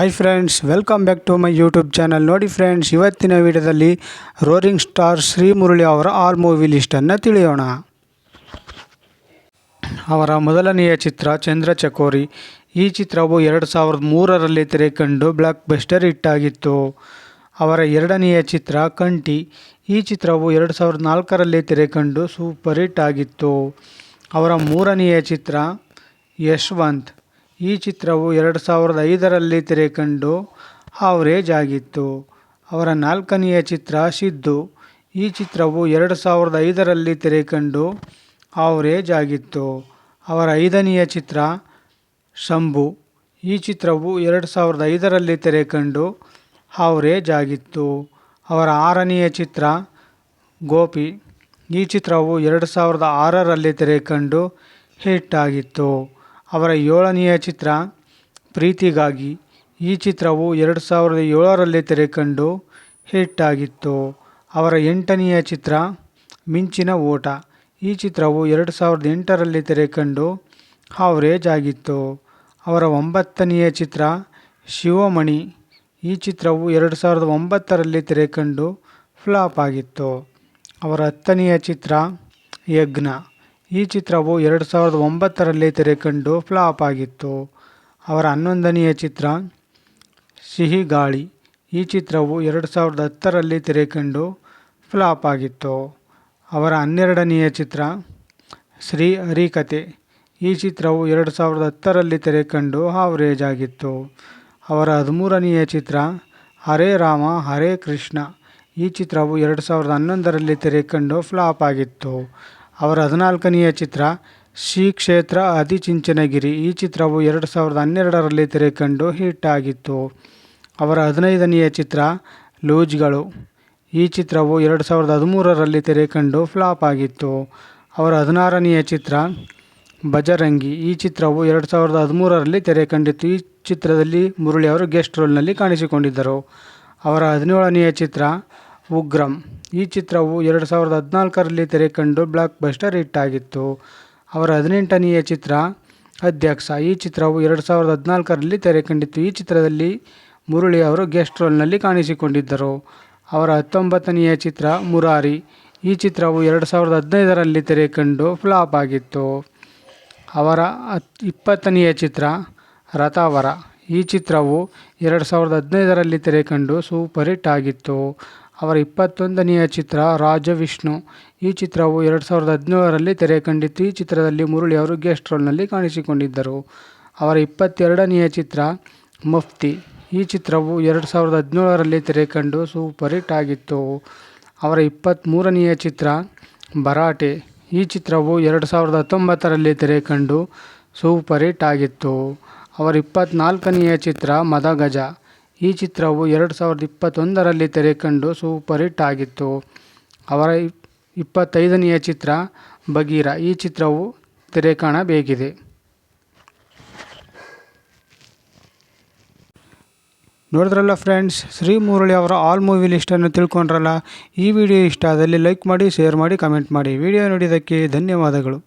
Hi friends welcome back to my YouTube channel ನೋಡಿ friends ಇವತ್ತಿನ ವಿಡಿಯೋದಲ್ಲಿ ರೋರಿಂಗ್ ಸ್ಟಾರ್ ಶ್ರೀ ಮುರಳಿ ಅವರ ಆಲ್ ಮೂವಿ ಲಿಸ್ಟನ್ನು ತಿಳಿಯೋಣ. ಅವರ ಮೊದಲನೆಯ ಚಿತ್ರ ಚಂದ್ರ ಚಕೋರಿ. ಈ ಚಿತ್ರವು ಎರಡು ಸಾವಿರದ ಮೂರರಲ್ಲಿ ತೆರೆಕಂಡು ಬ್ಲಾಕ್ ಬಸ್ಟರ್ ಹಿಟ್ಟಾಗಿತ್ತು ಅವರ ಎರಡನೆಯ ಚಿತ್ರ ಕಂಠಿ. ಈ ಚಿತ್ರವು ಎರಡು ಸಾವಿರದ ನಾಲ್ಕರಲ್ಲಿ ತೆರೆಕಂಡು ಸೂಪರ್ ಹಿಟ್ ಆಗಿತ್ತು. ಅವರ ಮೂರನೆಯ ಚಿತ್ರ ಯಶವಂತ್. ಈ ಚಿತ್ರವು ಎರಡು ಸಾವಿರದ ಐದರಲ್ಲಿ ತೆರೆಕಂಡು ಆವರೇಜ್ ಆಗಿತ್ತು ಅವರ ನಾಲ್ಕನೆಯ ಚಿತ್ರ ಸಿದ್ದು ಈ ಚಿತ್ರವು ಎರಡು ಸಾವಿರದ ಐದರಲ್ಲಿ ತೆರೆಕಂಡು ಆವರೇಜ್ ಆಗಿತ್ತು ಅವರ ಐದನೆಯ ಚಿತ್ರ ಶಂಭು. ಈ ಚಿತ್ರವು ಎರಡು ಸಾವಿರದ ಐದರಲ್ಲಿ ತೆರೆಕಂಡು ಆವರೇಜ್ ಆಗಿತ್ತು ಅವರ ಆರನೆಯ ಚಿತ್ರ ಗೋಪಿ. ಈ ಚಿತ್ರವು ಎರಡು ಸಾವಿರದ ಆರರಲ್ಲಿ ತೆರೆಕಂಡು ಹಿಟ್ ಆಗಿತ್ತು. ಅವರ ಏಳನೆಯ ಚಿತ್ರ ಪ್ರೀತಿಗಾಗಿ ಈ ಚಿತ್ರವು ಎರಡು ಸಾವಿರದ ಏಳರಲ್ಲಿ ತೆರೆಕಂಡು ಹಿಟ್ ಆಗಿತ್ತು ಅವರ ಎಂಟನೆಯ ಚಿತ್ರ ಮಿಂಚಿನ ಓಟ. ಈ ಚಿತ್ರವು ಎರಡು ಸಾವಿರದ ಎಂಟರಲ್ಲಿ ತೆರೆಕಂಡು ಹಾವ್ರೇಜ್ ಆಗಿತ್ತು. ಅವರ ಒಂಬತ್ತನೆಯ ಚಿತ್ರ ಶಿವಮಣಿ. ಈ ಚಿತ್ರವು ಎರಡು ಸಾವಿರದ ಒಂಬತ್ತರಲ್ಲಿ ತೆರೆಕಂಡು ಫ್ಲಾಪ್ ಆಗಿತ್ತು. ಅವರ ಹತ್ತನೆಯ ಚಿತ್ರ ಯಜ್ಞ. ಈ ಚಿತ್ರವು ಎರಡು ಸಾವಿರದ ಒಂಬತ್ತರಲ್ಲಿ ತೆರೆಕಂಡು ಫ್ಲಾಪ್ ಆಗಿತ್ತು. ಅವರ ಹನ್ನೊಂದನೆಯ ಚಿತ್ರ, ಸಿಹಿ ಗಾಳಿ, ಈ ಚಿತ್ರವು ಎರಡು ಸಾವಿರದ ಹತ್ತರಲ್ಲಿ ತೆರೆಕಂಡು ಫ್ಲಾಪ್ ಆಗಿತ್ತು. ಅವರ ಹನ್ನೆರಡನೆಯ ಚಿತ್ರ, ಶ್ರೀ ಹರಿಕತೆ, ಈ ಚಿತ್ರವು ಎರಡು ಸಾವಿರದ ಹತ್ತರಲ್ಲಿ ತೆರೆಕಂಡು ಆವರೇಜ್ ಆಗಿತ್ತು. ಅವರ ಹದಿಮೂರನೆಯ ಚಿತ್ರ, ಹರೇ ರಾಮ, ಹರೇ ಕೃಷ್ಣ, ಈ ಚಿತ್ರವು ಎರಡು ಸಾವಿರದ ಹನ್ನೊಂದರಲ್ಲಿ ತೆರೆಕಂಡು ಫ್ಲಾಪ್ ಆಗಿತ್ತು. ಅವರ ಹದಿನಾಲ್ಕನೆಯ ಚಿತ್ರ ಶ್ರೀ ಕ್ಷೇತ್ರ ಅಧಿಚಿಂಚನಗಿರಿ ಈ ಚಿತ್ರವು ಎರಡು ಸಾವಿರದ ಹನ್ನೆರಡರಲ್ಲಿ ತೆರೆಕಂಡು ಹಿಟ್ ಆಗಿತ್ತು. ಅವರ ಹದಿನೈದನೆಯ ಚಿತ್ರ ಲೂಜ್ಗಳು. ಈ ಚಿತ್ರವು ಎರಡು ಸಾವಿರದ ಹದಿಮೂರರಲ್ಲಿ ತೆರೆಕಂಡು ಫ್ಲಾಪ್ ಆಗಿತ್ತು. ಅವರ ಹದಿನಾರನೆಯ ಚಿತ್ರ ಬಜರಂಗಿ. ಈ ಚಿತ್ರವು ಎರಡು ಸಾವಿರದ ಹದಿಮೂರರಲ್ಲಿ ತೆರೆಕಂಡಿತ್ತು. ಈ ಚಿತ್ರದಲ್ಲಿ ಮುರಳಿ ಅವರು ಗೆಸ್ಟ್ ರೋಲ್ನಲ್ಲಿ ಕಾಣಿಸಿಕೊಂಡಿದ್ದರು. ಅವರ ಹದಿನೇಳನೆಯ ಚಿತ್ರ ಉಗ್ರಂ. ಈ ಚಿತ್ರವು ಎರಡು ಸಾವಿರದ ಹದಿನಾಲ್ಕರಲ್ಲಿ ತೆರೆಕಂಡು ಬ್ಲಾಕ್ ಬಸ್ಟರ್ ಹಿಟ್ ಆಗಿತ್ತು. ಅವರ ಹದಿನೆಂಟನೆಯ ಚಿತ್ರ, ಅಧ್ಯಕ್ಷ. ಈ ಚಿತ್ರವು ಎರಡು ಸಾವಿರದ ಹದಿನಾಲ್ಕರಲ್ಲಿ ತೆರೆಕಂಡಿತ್ತು. ಈ ಚಿತ್ರದಲ್ಲಿ ಮುರಳಿ ಅವರು ಗೆಸ್ಟ್ ರೋಲ್ನಲ್ಲಿ ಕಾಣಿಸಿಕೊಂಡಿದ್ದರು. ಅವರ ಹತ್ತೊಂಬತ್ತನೆಯ ಚಿತ್ರ, ಮುರಾರಿ. ಈ ಚಿತ್ರವು ಎರಡು ಸಾವಿರದ ಹದಿನೈದರಲ್ಲಿ ತೆರೆಕಂಡು ಫ್ಲಾಪ್ ಆಗಿತ್ತು. ಅವರ ಹತ್, ಇಪ್ಪತ್ತನೆಯ ಚಿತ್ರ, ರಥಾವರ. ಈ ಚಿತ್ರವು ಎರಡು ಸಾವಿರದ ಹದಿನೈದರಲ್ಲಿ ತೆರೆಕಂಡು ಸೂಪರ್ ಹಿಟ್ ಆಗಿತ್ತು. ಅವರ ಇಪ್ಪತ್ತೊಂದನೆಯ ಚಿತ್ರ ರಾಜವಿಷ್ಣು. ಈ ಚಿತ್ರವು ಎರಡು ಸಾವಿರದ ಹದಿನೇಳರಲ್ಲಿ ತೆರೆ ಕಂಡಿತ್ತು. ಈ ಚಿತ್ರದಲ್ಲಿ ಮುರಳಿ ಅವರು ಗೆಸ್ಟ್ ರೋಲ್ನಲ್ಲಿ ಕಾಣಿಸಿಕೊಂಡಿದ್ದರು. ಅವರ ಇಪ್ಪತ್ತೆರಡನೆಯ ಚಿತ್ರ ಮುಫ್ತಿ. ಈ ಚಿತ್ರವು ಎರಡು ಸಾವಿರದ ಹದಿನೇಳರಲ್ಲಿ ತೆರೆ ಕಂಡು ಸೂಪರ್ ಹಿಟ್ ಆಗಿತ್ತು. ಅವರ ಇಪ್ಪತ್ತ್ಮೂರನೆಯ ಚಿತ್ರ ಭರಾಟೆ. ಈ ಚಿತ್ರವು ಎರಡು ಸಾವಿರದ ಹತ್ತೊಂಬತ್ತರಲ್ಲಿ ತೆರೆ ಕಂಡು ಸೂಪರ್ ಹಿಟ್ ಆಗಿತ್ತು. ಅವರ ಇಪ್ಪತ್ತ್ನಾಲ್ಕನೆಯ ಚಿತ್ರ ಮದಗಜ. ಈ ಚಿತ್ರವು ಎರಡು ಸಾವಿರದ ಇಪ್ಪತ್ತೊಂದರಲ್ಲಿ ತೆರೆಕಂಡು ಸೂಪರ್ ಹಿಟ್ ಆಗಿತ್ತು. ಅವರ ಇಪ್ಪತ್ತೈದನೆಯ ಚಿತ್ರ ಬಗೀರ ಈ ಚಿತ್ರವು ತೆರೆ ಕಾಣಬೇಕಿದೆ ನೋಡಿದ್ರಲ್ಲ ಫ್ರೆಂಡ್ಸ್, ಶ್ರೀ ಮುರಳಿ ಅವರ ಆಲ್ ಮೂವಿ ಲಿಸ್ಟನ್ನು ತಿಳ್ಕೊಂಡ್ರಲ್ಲ? ಈ ವಿಡಿಯೋ ಇಷ್ಟ ಆದಲ್ಲಿ ಲೈಕ್ ಮಾಡಿ, ಶೇರ್ ಮಾಡಿ, ಕಮೆಂಟ್ ಮಾಡಿ. ವಿಡಿಯೋ ನೋಡಿದ್ದಕ್ಕೆ ಧನ್ಯವಾದಗಳು.